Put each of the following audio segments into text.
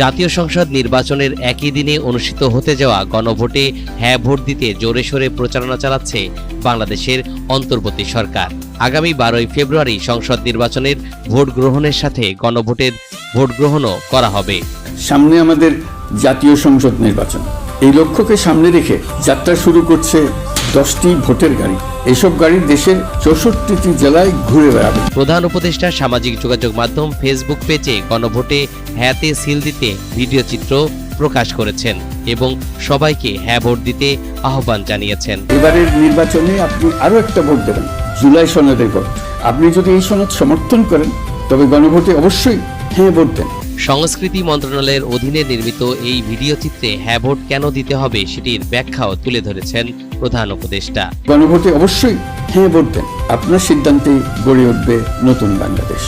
জাতীয় সংসদ নির্বাচনের একই দিনে অনুষ্ঠিত হতে যাওয়া গণভোটে হ্যাঁ ভোট দিতে জোরে সোরে প্রচারণা চালাচ্ছে বাংলাদেশের অন্তর্বর্তী সরকার। আগামী বারোই ফেব্রুয়ারি সংসদ নির্বাচনের ভোট গ্রহণের সাথে গণভোটের ভোট গ্রহণও করা হবে। সামনে আমাদের জাতীয় সংসদ নির্বাচন। এই লক্ষ্যকে সামনে রেখে যাত্রা শুরু করছে দশটি ভোটের গাড়ি। এসব গাড়ি দেশের চৌষট্টিটি জেলায় ঘুরে বেড়াবে। প্রধান উপদেষ্টা সামাজিক যোগাযোগ মাধ্যম ফেসবুক পেজে গণভোটে হ্যাঁতে সিল দিতে ভিডিও চিত্র প্রকাশ করেছেন এবং সবাইকে হ্যাঁ ভোট দিতে আহ্বান জানিয়েছেন। এবারের নির্বাচনে আপনি আরও একটা ভোট দেবেন জুলাই সনদের ভোট। আপনি যদি এই সনদ সমর্থন করেন তবে গণভোটে অবশ্যই হ্যাঁ ভোট দেন। সংস্কৃতি মন্ত্রণালয়ের অধীনে নির্মিত এই ভিডিও চিত্রে হ্যাঁ ভোট কেন দিতে হবে সেটির ব্যাখ্যাও তুলে ধরেছেন প্রধান উপদেষ্টা। গণভোটে অবশ্যই হ্যাঁ ভোট দেন। আপনার সিদ্ধান্তে গড়ে উঠবে নতুন বাংলাদেশ।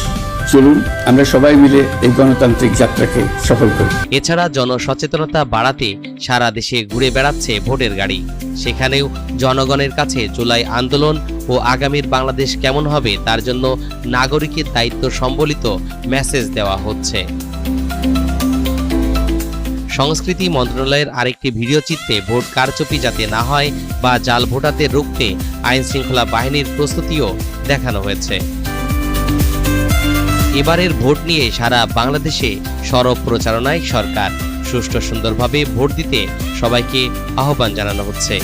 চলুন আমরা সবাই মিলে এই গণতান্ত্রিক যাত্রাকে সফল করি। এছাড়া জনসচেতনতা বাড়াতে সারা দেশে ঘুরে বেড়াচ্ছে ভোটের গাড়ি। সেখানেও জনগণের কাছে জুলাই আন্দোলন ও আগামীর বাংলাদেশ কেমন হবে তার জন্য নাগরিকের দায়িত্ব সম্বলিত মেসেজ দেওয়া হচ্ছে। সংস্কৃতি মন্ত্রণালয়ের আরেকটি ভিডিও চিত্রে ভোট কারচুপি যাতে না হয় বা জাল ভোটাতে রুখতে আইন শৃঙ্খলা বাহিনীর প্রস্তুতিও দেখানো হয়েছে। এবারের ভোট নিয়ে সারা বাংলাদেশে সরব প্রচারণায় সরকার। সুষ্ঠু সুন্দরভাবে ভোট দিতে সবাইকে আহ্বান জানানো হচ্ছে।